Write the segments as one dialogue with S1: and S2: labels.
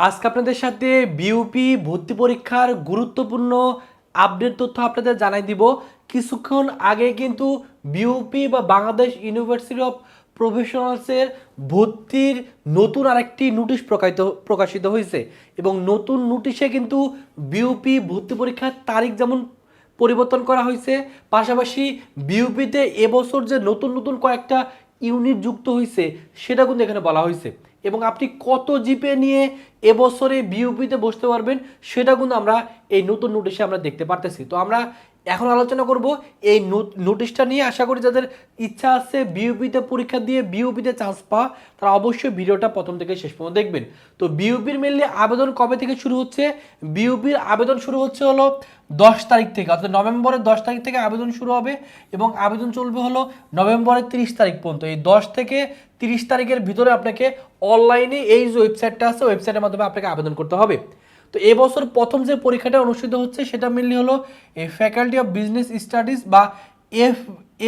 S1: আজকে আপনাদের সাথে বিউপি ভর্তি পরীক্ষার গুরুত্বপূর্ণ আপডেট তথ্য আপনাদের জানাই দিব। কিছুক্ষণ আগে কিন্তু বিউপি বা বাংলাদেশ ইউনিভার্সিটি অফ প্রফেশনালসের ভর্তির নতুন আরেকটি নোটিশ প্রকাশিত প্রকাশিত হয়েছে এবং নতুন নোটিশে কিন্তু বিউপি ভর্তি পরীক্ষার তারিখ যেমন পরিবর্তন করা হয়েছে পাশাপাশি বিউপিতে এবছর যে নতুন নতুন কয়েকটা ইউনিট যুক্ত হয়েছে সেটা কিন্তু এখানে বলা হয়েছে এবং আপনি কত জিপে নিয়ে এবছরে বিউপিতে বসতে পারবেন, সেটা কিন্তু আমরা এই নতুন নোটিশে আমরা দেখতে পারতেছি। তো আমরা এখন আলোচনা করব এই নোটিশটা নিয়ে। আশা করি যাদের ইচ্ছা আছে বিউপিতে পরীক্ষা দিয়ে বিউপিতে চান্স পাওয়া, তারা অবশ্যই ভিডিওটা প্রথম থেকে শেষ পর্যন্ত দেখবেন। তো বিউপির মেনলি আবেদন কবে থেকে শুরু হচ্ছে? বিউপির আবেদন শুরু হচ্ছে হলো দশ তারিখ থেকে, অর্থাৎ নভেম্বরের দশ তারিখ থেকে আবেদন শুরু হবে এবং আবেদন চলবে হলো নভেম্বরের তিরিশ তারিখ পর্যন্ত। এই দশ থেকে তিরিশ তারিখের ভিতরে আপনাকে অনলাইনে এই যে ওয়েবসাইটটা আছে ওয়েবসাইটের মাধ্যমে আপনাকে আবেদন করতে হবে। তো এবছর প্রথম যে পরীক্ষাটা অনুষ্ঠিত হচ্ছে, সেটা মেনলি হলো ফ্যাকাল্টি অফ বিজনেস স্টাডিজ বা এফ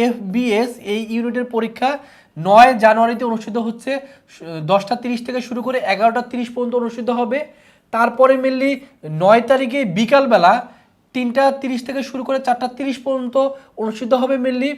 S1: এফ বিএস এই ইউনিটের পরীক্ষা নয় জানুয়ারিতে অনুষ্ঠিত হচ্ছে, দশটা তিরিশ থেকে শুরু করে এগারোটা তিরিশ পর্যন্ত অনুষ্ঠিত হবে। তারপরে মেনলি নয় তারিখে বিকালবেলা তিনটা তিরিশ থেকে শুরু করে চারটা তিরিশ পর্যন্ত অনুষ্ঠিত হবে mainly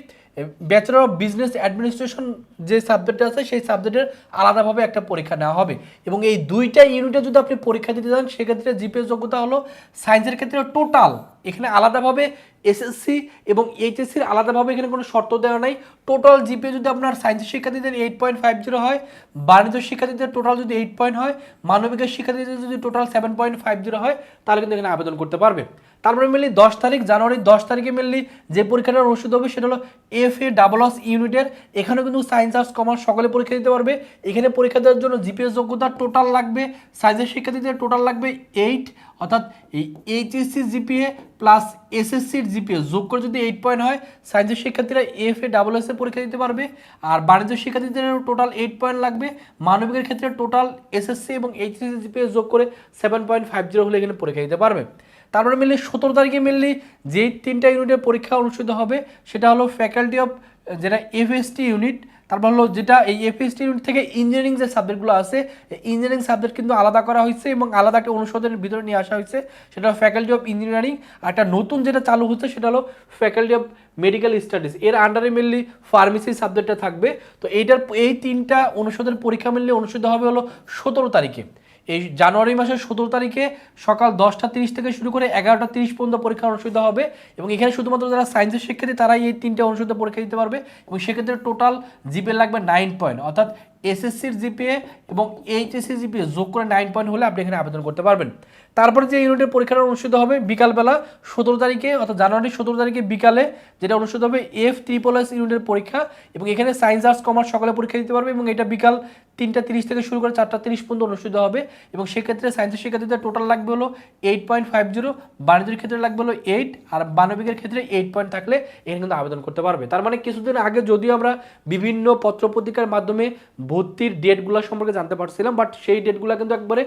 S1: bachelor of business administration যে সাবজেক্টটা আছে, সেই সাবজেক্টের আলাদাভাবে একটা পরীক্ষা নেওয়া হবে। এবং এই দুইটা ইউনিটে যদি আপনি পরীক্ষা দিতে চান সেক্ষেত্রে জিপিএস যোগ্যতা হলো সায়েন্সের ক্ষেত্রে টোটাল এখানে আলাদাভাবে এসএসসি এবং এইচএসসির আলাদাভাবে এখানে কোনো শর্ত দেওয়া নাই। টোটাল জিপিএ যদি আপনার সায়েন্সের শিক্ষার্থীদের এইট পয়েন্ট ফাইভ জিরো হয়, বাণিজ্য শিক্ষার্থীদের টোটাল যদি এইট পয়েন্ট হয়, মানবিকের শিক্ষার্থীদের যদি total seven point five zero হয়, তাহলে কিন্তু এখানে আবেদন করতে পারবে। তারপরে মেনলি দশ তারিখ, জানুয়ারির দশ তারিখে মেনলি যে পরীক্ষাটা অনুষ্ঠিত হবে সেটা হলো এফ এ ডাবল অস ইউনিটের এখানেও কিন্তু সায়েন্স আর্টস কমার্স সকলে পরীক্ষা দিতে পারবে। এখানে পরীক্ষা দেওয়ার জন্য জিপিএস যোগ্যতা টোটাল লাগবে সায়েন্সের শিক্ষার্থীদের টোটাল লাগবে এইট অর্থাৎ এই এইচএসসি জিপিএ প্লাস এসএসসির জিপিএ যোগ করে যদি এইট পয়েন্ট হয় সায়েন্সের শিক্ষার্থীরা F A double S A পরীক্ষা দিতে পারবে। আর বাণিজ্য শিক্ষার্থীদের টোটাল এইট পয়েন্ট লাগবে। মানবিকের ক্ষেত্রে টোটাল এসএসসি এবং এইচএসসি জিপিএ যোগ করে সেভেন পয়েন্ট ফাইভ জিরো হলে এখানে পরীক্ষা দিতে পারবে। তারপরে মেনলি সতেরো তারিখে মেনলি যেই তিনটা ইউনিটের পরীক্ষা অনুষ্ঠিত হবে, সেটা হলো ফ্যাকাল্টি অফ যেটা এফএসটি ইউনিট তারপর হলো যেটা এই এফএসটি ইউনিট থেকে ইঞ্জিনিয়ারিং যে সাবজেক্টগুলো আছে ইঞ্জিনিয়ারিং সাবজেক্ট কিন্তু আলাদা করা হয়েছে এবং আলাদা একটা অনুষদের ভিতরে নিয়ে আসা হয়েছে, সেটা হলো ফ্যাকাল্টি অফ ইঞ্জিনিয়ারিং আর একটা নতুন যেটা চালু হচ্ছে সেটা হলো ফ্যাকাল্টি অফ মেডিকেল স্টাডিজ এর আন্ডারে মেনলি ফার্মেসি সাবজেক্টটা থাকবে, তো এইটার, এই তিনটা অনুষদের পরীক্ষা মেনলি অনুষ্ঠিত হবে হলো সতেরো তারিখে। এই জানুয়ারি মাসের সতেরো তারিখে সকাল দশটা তিরিশ থেকে শুরু করে এগারোটা তিরিশ পর্যন্ত পরীক্ষা অনুষ্ঠিত হবে এবং এখানে শুধুমাত্র যারা সায়েন্সের শিক্ষার্থী, তারাই এই তিনটে অনুষ্ঠিত পরীক্ষা দিতে পারবে এবং সেক্ষেত্রে টোটাল জিপে লাগবে নাইন পয়েন্ট অর্থাৎ এসএসসির জিপিএ এবং এইচএসসি জিপিএ যোগ করে নাইন পয়েন্ট হলে আপনি এখানে আবেদন করতে পারবেন। তারপরে যে ইউনিটের পরীক্ষাটা অনুষ্ঠিত হবে বিকালবেলা সতেরো তারিখে, অর্থাৎ জানুয়ারি সতেরো তারিখে বিকালে যেটা অনুষ্ঠিত হবে এফ ট্রিপল এস ইউনিটের পরীক্ষা এবং এখানে সায়েন্স আর্টস কমার্স সকলে পরীক্ষা দিতে পারবে এবং এটা বিকাল তিনটা তিরিশ থেকে শুরু করে চারটা তিরিশ পর্যন্ত অনুষ্ঠিত হবে এবং সেক্ষেত্রে সায়েন্সের শিক্ষার্থীদের টোটাল লাগবে হলো এইট পয়েন্ট ফাইভ জিরো বাণিজ্যের ক্ষেত্রে লাগবে হলো এইট আর মানবিকের ক্ষেত্রে এইট পয়েন্ট থাকলে এখানে কিন্তু আবেদন করতে পারবে। তার মানে কিছুদিন আগে যদিও আমরা বিভিন্ন পত্রপত্রিকার মাধ্যমে ভর্তির ডেটগুলো সম্পর্কে জানতে পারছিলাম বাট সেই ডেটগুলো কিন্তু একবারে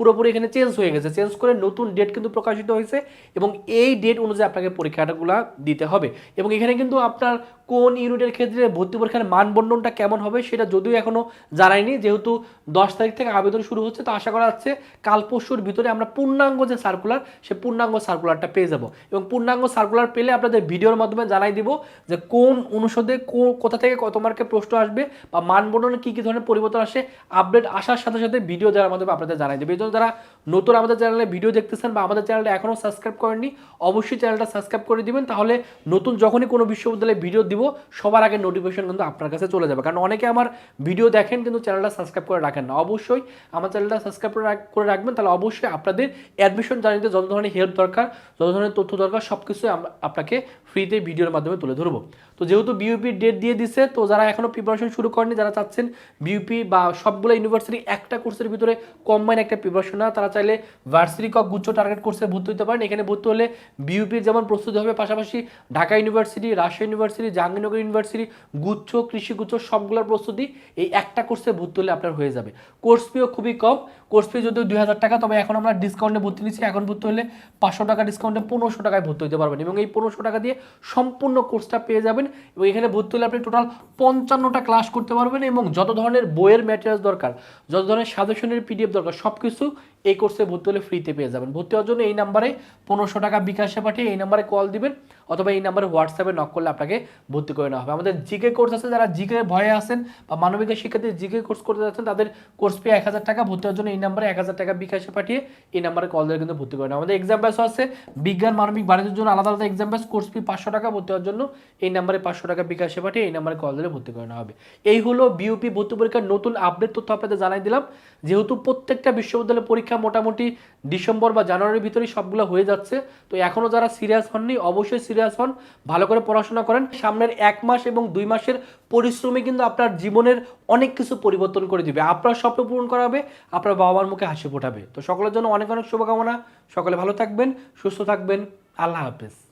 S1: পুরোপুরি এখানে চেঞ্জ হয়ে গেছে। চেঞ্জ করে নতুন ডেট কিন্তু প্রকাশিত হয়েছে এবং এই ডেট অনুযায়ী আপনাকে পরীক্ষাটাগুলো দিতে হবে। এবং এখানে কিন্তু আপনার কোন ইউনিটের ক্ষেত্রে ভর্তি পরীক্ষার মানবন্ডনটা কেমন হবে সেটা যদিও এখনও জানাইনি যেহেতু দশ তারিখ থেকে আবেদন শুরু হচ্ছে, তো আশা করা যাচ্ছে কাল পরশুর ভিতরে আমরা পূর্ণাঙ্গ যে সার্কুলার সে পূর্ণাঙ্গ সার্কুলারটা পেয়ে যাব। এবং পূর্ণাঙ্গ সার্কুলার পেলে আপনাদের ভিডিওর মাধ্যমে জানাই দিব যে কোন অনুষদে কোথা থেকে কত মার্কের প্রশ্ন আসবে বা মানবন্ডনে কী কী ধরনের পরিবর্তন আসে আপডেট আসার সাথে সাথে ভিডিও দেওয়ার মাধ্যমে আপনাদের জানাই দেবে। এই জন্য যারা নতুন আমাদের চ্যানেলে ভিডিও দেখতেছেন বা আমাদের চ্যানেলটা এখনও সাবস্ক্রাইব করেননি, অবশ্যই চ্যানেলটা সাবস্ক্রাইব করে দিবেন, তাহলে নতুন যখনই কোনো বিশ্ববিদ্যালয়ে ভিডিও দিব সবার আগে নোটিফিকেশন কিন্তু আপনার কাছে চলে যাবে। কারণ অনেকে আমার ভিডিও দেখেন কিন্তু চ্যানেলটা সাবস্ক্রাইব করে রাখেন না। অবশ্যই আমার চ্যানেলটা সাবস্ক্রাইব করে রাখবেন, তাহলে অবশ্যই আপনাদের অ্যাডমিশন জানিতে যত ধরনের হেল্প দরকার, যত ধরনের তথ্য দরকার সব কিছু আপনাকে ফ্রিতে ভিডিওর মাধ্যমে তুলে ধরবো। তো যেহেতু বিউপির ডেট দিয়ে দিছে, তো যারা এখনও প্রিপারেশন শুরু করেনি যারা চাচ্ছেন বিউপি বা সবগুলো ইউনিভার্সিটি একটা কোর্সের ভিতরে কম্বাইন একটা প্রিপারেশন না তারা চাইলে ভার্সিটি কক গুচ্ছ টার্গেট কোর্সে ভর্তি হতে পারেন। এখানে ভর্তি হলে বিউপির যেমন প্রস্তুতি হবে, পাশাপাশি Dhaka university Rajshahi university Jahangirnagar university গুচ্ছ কৃষি গুচ্ছ সবগুলোর প্রস্তুতি এই একটা কোর্সে ভর্তি হলে আপনার হয়ে যাবে। কোর্স ফিও খুবই কম। কোর্স ফি যদিও দুই হাজার টাকা, তবে এখন আমরা ডিসকাউন্টে ভর্তি নিচ্ছি। এখন ভর্তি হলে পাঁচশো টাকা ডিসকাউন্টে পনেরোশো টাকায় ভর্তি হতে পারবেন এবং এই পনেরোশো টাকা দিয়ে সম্পূর্ণ কোর্সটা পেয়ে যাবেন এবং এখানে ভর্তি হলে আপনি টোটাল পঞ্চান্নটা ক্লাস করতে পারবেন এবং যত ধরনের বইয়ের ম্যাটেরিয়ালস দরকার, যত ধরনের সাজেশনের পিডিএফ দরকার সব কিছু এই কোর্সে ভর্তি হলে ফ্রিতে পেয়ে যাবেন। ভর্তি হওয়ার জন্য এই নাম্বারে পনেরোশো টাকা বিকাশে পাঠিয়ে এই নাম্বারে কল দিবেন অথবা এই নাম্বারে হোয়াটসঅ্যাপে নক করলে আপনাকে ভর্তি করে নেওয়া হবে। আমাদের জিকে কোর্স আছে, যারা জিকে ভয়ে আছেন বা মানবিকের শিক্ষার্থী জিকে কোর্স করতে যাচ্ছেন, তাদের কোর্স ফি এক হাজার টাকা। ভর্তি হওয়ার জন্য এই নাম্বারে এক হাজার টাকা বিকাশে পাঠিয়ে এই নাম্বারে কল দিয়ে কিন্তু ভর্তি করে আমাদের এক্সাম ব্যাসও আছে, বিজ্ঞান, মানবিক, বাণিজ্যের জন্য আলাদা আলাদা এক্সাম ব্যাস কোর্স ফি পাঁচশো টাকা ভর্তি হওয়ার জন্য এই নাম্বারে পাঁচশো টাকা বিকাশে পাঠিয়ে এই নাম্বারে কল দিলে ভর্তি করে নেওয়া হবে। এই হলো বিউপি ভর্তি পরীক্ষার নতুন আপডেট তথ্য আপনাদের জানাই দিলাম। যেহেতু প্রত্যেকটা বিশ্ববিদ্যালয়ের পরীক্ষা মোটামুটি ডিসেম্বর বা জানুয়ারির ভিতরেই সবগুলো হয়ে যাচ্ছে, তো এখনও যারা সিরিয়াস হননি, অবশ্যই সিরিয়াস হন, ভালো করে পড়াশোনা করেন। সামনের এক মাস এবং দুই মাসের পরিশ্রমে কিন্তু আপনার জীবনের অনেক কিছু পরিবর্তন করে দিবে। আপনার স্বপ্ন পূরণ করাবে আপনার বাবা মার মুখে হাসি ফোটাবে। তো সকলের জন্য অনেক অনেক শুভকামনা। সকলে ভালো থাকবেন, সুস্থ থাকবেন। আল্লাহ হাফেজ।